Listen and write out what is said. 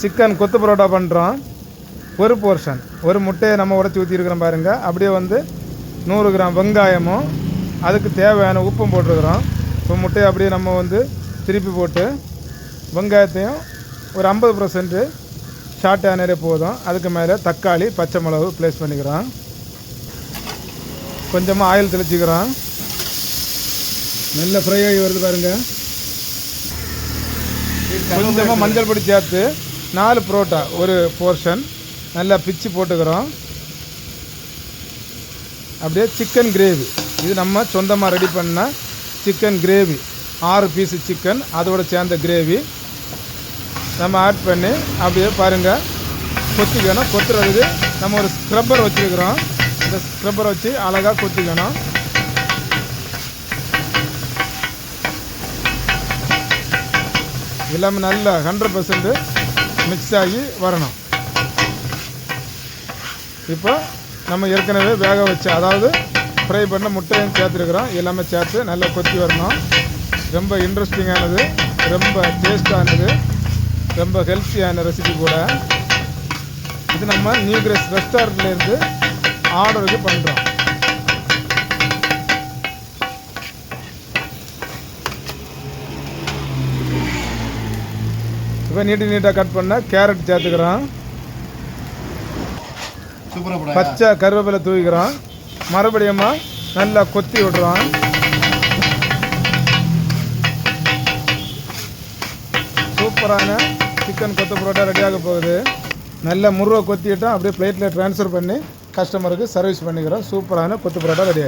Chicken கொத்து பரோட்டா பண்ணுறோம் ஒரு போர்ஷன் ஒரு முட்டையை நம்ம உடச்சி ஊற்றிருக்கிறோம் பாருங்கள் அப்படியே வந்து நூறு கிராம் வெங்காயமும் அதுக்கு தேவையான உப்பும் போட்டிருக்கிறோம். இப்போ முட்டையை அப்படியே நம்ம வந்து திருப்பி போட்டு வெங்காயத்தையும் ஒரு ஐம்பது பர்சன்ட்டு ஷார்ட் ஆனரே போதும். அதுக்கு மேலே தக்காளி பச்சை மிளகு ப்ளேஸ் பண்ணிக்கிறோம். கொஞ்சமாக ஆயில் தெளிச்சிக்கிறோம். நல்ல ஃப்ரை ஆகி வருது பாருங்கள் கொஞ்சமாக மஞ்சள் பொடி சேர்த்து நாலு புரோட்டா ஒரு போர்ஷன் நல்லா பிச்சு போட்டுக்கிறோம். அப்படியே சிக்கன் கிரேவி இது நம்ம சொந்தமாக ரெடி பண்ண சிக்கன் கிரேவி ஆறு பீஸு சிக்கன் அதோட சேர்ந்த கிரேவி நம்ம ஆட் பண்ணி அப்படியே பாருங்கள் கொத்திக்கணும் கொத்துறதுக்கு நம்ம ஒரு ஸ்க்ரப்பர் வச்சுருக்கிறோம். இந்த ஸ்க்ரப்பரை வச்சு அழகாக கொத்திக்கணும் எல்லாமே நல்லா ஹண்ட்ரட் பர்சன்ட்டு மிக்ஸ் ஆகி வரணும். இப்போ நம்ம ஏற்கனவே வேக வச்சு அதாவது ஃப்ரை பண்ண முட்டையும் சேர்த்துருக்குறோம். எல்லாமே சேர்த்து நல்லா கொத்தி வரணும். ரொம்ப இன்ட்ரெஸ்டிங்கானது ரொம்ப டேஸ்டானது ரொம்ப ஹெல்த்தியான ரெசிபி கூட. இது நம்ம நியூ கிரேஸ் ரெஸ்டாரண்ட்லேருந்து ஆர்டருக்கு பண்ணுறோம் இப்போ நீட்டு நீட்டாக கட் பண்ண கேரட் சேர்த்துக்கிறோம் பச்சை கருவேப்பிலை தூவிக்கிறோம் மறுபடியும் நல்லா கொத்தி விடுறோம் சூப்பரான சிக்கன் கொத்து பரோட்டா ரெடியாக போகுது. நல்ல முருகை கொத்திட்டோம் அப்படியே பிளேட்டில் ட்ரான்ஸ்ஃபர் பண்ணி கஸ்டமருக்கு சர்வீஸ் பண்ணிக்கிறோம். சூப்பரான கொத்து பரோட்டா ரெடி